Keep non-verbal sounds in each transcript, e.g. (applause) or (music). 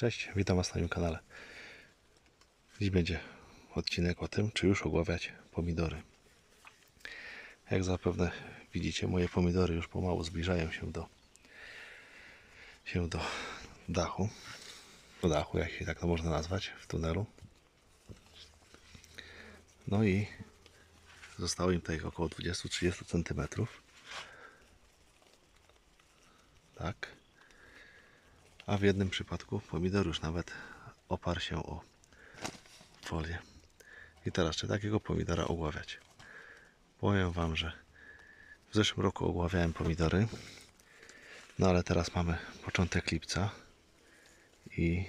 Cześć, witam Was na moim kanale. Dziś będzie odcinek o tym, czy już ogławiać pomidory. Jak zapewne widzicie, moje pomidory już pomału zbliżają się do się do dachu. Do dachu, jak się tak to można nazwać, w tunelu. No i zostało im tutaj około 20-30 cm. Tak. A w jednym przypadku pomidor już nawet oparł się o folię. I teraz, czy takiego pomidora ogławiać? Powiem Wam, że w zeszłym roku ogławiałem pomidory, no ale teraz mamy początek lipca i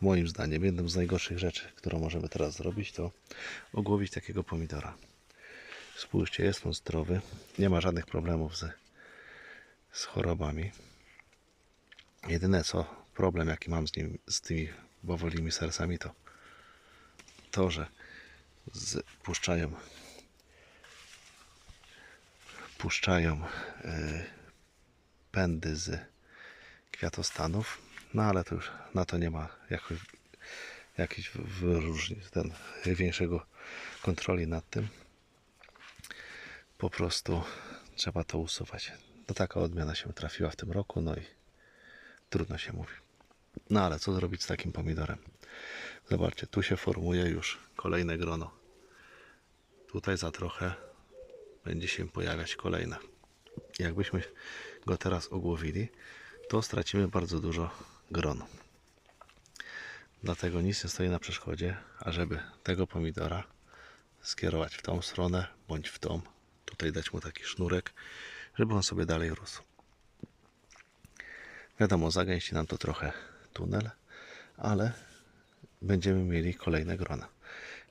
moim zdaniem jedną z najgorszych rzeczy, którą możemy teraz zrobić, to ogłowić takiego pomidora. Spójrzcie, jest on zdrowy, nie ma żadnych problemów z, z chorobami. Jedyne co problem jaki mam z nim, z tymi bawolimi sercami to to, że puszczają puszczają y, pędy z kwiatostanów, no ale to już na to nie ma jakoś, jakiejś wyróżnic, ten większego kontroli nad tym. Po prostu trzeba to usuwać. No taka odmiana się trafiła w tym roku, no i trudno się mówi. No ale co zrobić z takim pomidorem? Zobaczcie, tu się formuje już kolejne grono. Tutaj za trochę będzie się pojawiać kolejne. Jakbyśmy go teraz ogłowili, to stracimy bardzo dużo gron. Dlatego nic nie stoi na przeszkodzie, ażeby tego pomidora skierować w tą stronę bądź w tą. Tutaj dać mu taki sznurek, żeby on sobie dalej rósł. Wiadomo, zagęści nam to trochę tunel, ale będziemy mieli kolejne grona.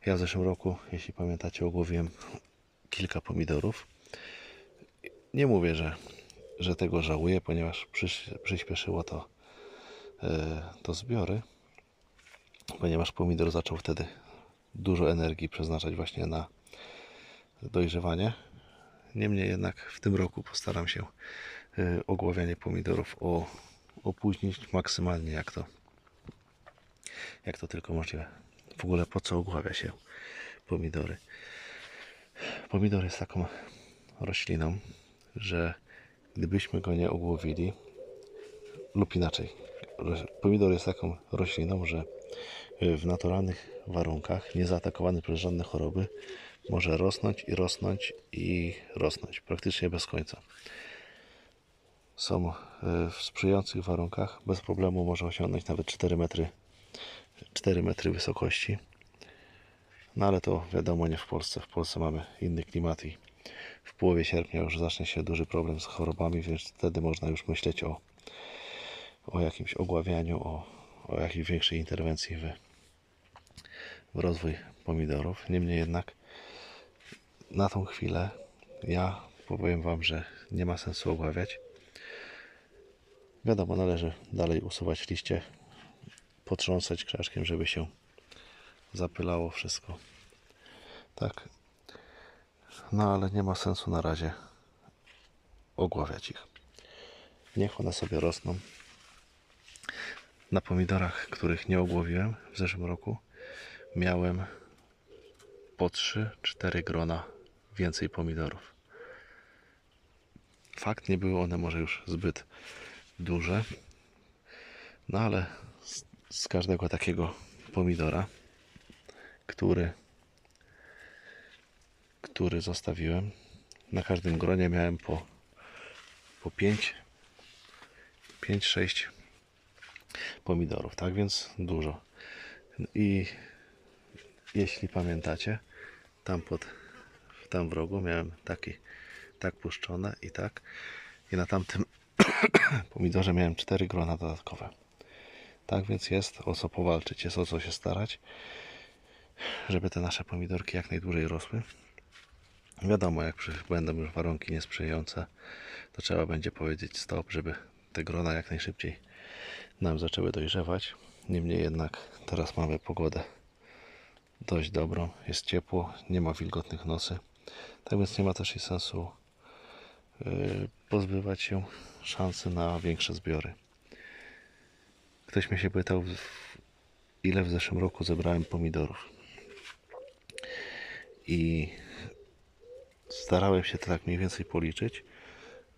Ja w zeszłym roku, jeśli pamiętacie, ogłowiłem kilka pomidorów. Nie mówię, że, że tego żałuję, ponieważ przyspieszyło to, e, to zbiory, ponieważ pomidor zaczął wtedy dużo energii przeznaczać właśnie na dojrzewanie. Niemniej jednak w tym roku postaram się e, ogławianie pomidorów o, opóźnić maksymalnie jak to, jak to tylko możliwe. W ogóle po co ogławia się pomidory? Pomidor jest taką rośliną, że gdybyśmy go nie ogłowili, lub inaczej, pomidor jest taką rośliną, że w naturalnych warunkach, nie zaatakowany przez żadne choroby, może rosnąć i rosnąć i rosnąć praktycznie bez końca. Są e, w sprzyjających warunkach, bez problemu może osiągnąć nawet 4 metry, 4 metry wysokości. No ale to wiadomo nie w Polsce. W Polsce mamy inny klimat i w połowie sierpnia już zacznie się duży problem z chorobami, więc wtedy można już myśleć o, o jakimś ogławianiu, o, o jakiejś większej interwencji w, w rozwój pomidorów. Niemniej jednak na tą chwilę ja powiem Wam, że nie ma sensu ogławiać. Wiadomo, należy dalej usuwać liście, potrząsać krzaczkiem, żeby się zapylało wszystko. Tak. No ale nie ma sensu na razie ogławiać ich. Niech one sobie rosną. Na pomidorach, których nie ogłowiłem w zeszłym roku, miałem po 3-4 grona więcej pomidorów. Fakt, nie były one może już zbyt duże, no ale z, z każdego takiego pomidora, który, który zostawiłem, na każdym gronie miałem po, po 5, 5-6 pomidorów, tak więc dużo. I jeśli pamiętacie, tam pod, tam w rogu miałem taki, tak puszczone i tak. I na tamtym (coughs) pomidorze miałem 4 grona dodatkowe. Tak więc jest o co powalczyć, jest o co się starać, żeby te nasze pomidorki jak najdłużej rosły. Wiadomo, jak będą już warunki niesprzyjające, to trzeba będzie powiedzieć stop, żeby te grona jak najszybciej nam zaczęły dojrzewać. Niemniej jednak teraz mamy pogodę dość dobrą, jest ciepło, nie ma wilgotnych nosy, tak więc nie ma też i sensu yy, pozbywać się szansy na większe zbiory. Ktoś mnie się pytał, ile w zeszłym roku zebrałem pomidorów. I starałem się to tak mniej więcej policzyć,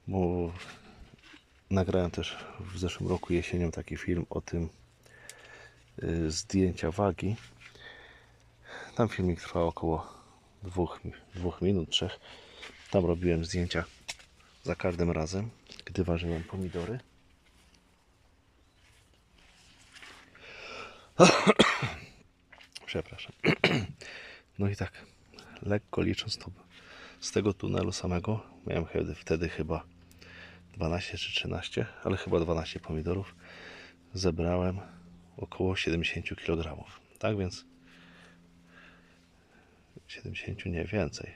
bo nagrałem też w zeszłym roku jesienią taki film o tym y, zdjęcia wagi. Tam filmik trwał około dwóch, dwóch minut, trzech. Tam robiłem zdjęcia za każdym razem, gdy ważyłem pomidory. Przepraszam. No i tak, lekko licząc to z tego tunelu samego, miałem wtedy, chyba 12 czy 13, ale chyba 12 pomidorów. Zebrałem około 70 kg. Tak więc 70 nie więcej.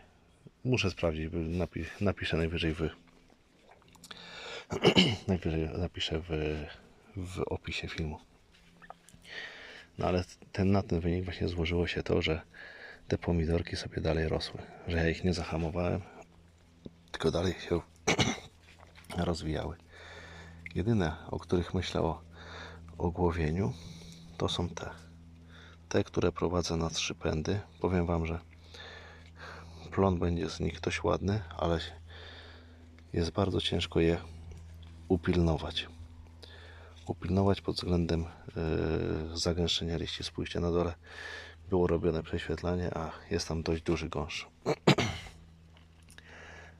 Muszę sprawdzić, napiszę najwyżej w (clears throat) najwyżej napiszę w, w opisie filmu. No ale ten, na ten wynik właśnie złożyło się to, że te pomidorki sobie dalej rosły. Że ja ich nie zahamowałem, tylko dalej się (clears throat) rozwijały. Jedyne, o których myślę o ogłowieniu, to są te. Te, które prowadzę na trzy pędy. Powiem Wam, że plon będzie z nich dość ładny, ale jest bardzo ciężko je upilnować. Upilnować pod względem yy, zagęszczenia liści. Spójrzcie na dole, było robione prześwietlanie, a jest tam dość duży gąszcz. (clears throat)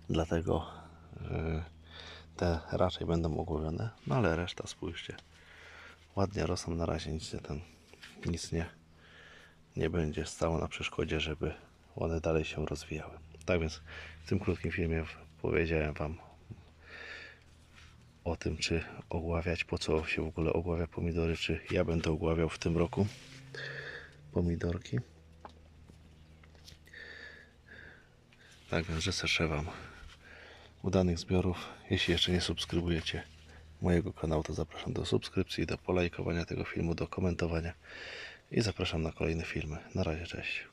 Dlatego yy, te raczej będą ogłowione, no ale reszta spójrzcie. Ładnie rosną na razie, nic ten, nic nie, nie będzie stało na przeszkodzie, żeby one dalej się rozwijały. Tak więc w tym krótkim filmie powiedziałem Wam o tym, czy ogławiać, po co się w ogóle ogławia pomidory, czy ja będę ogławiał w tym roku pomidorki. Tak więc życzę Wam udanych zbiorów. Jeśli jeszcze nie subskrybujecie mojego kanału, to zapraszam do subskrypcji, do polajkowania tego filmu, do komentowania i zapraszam na kolejne filmy. Na razie, cześć.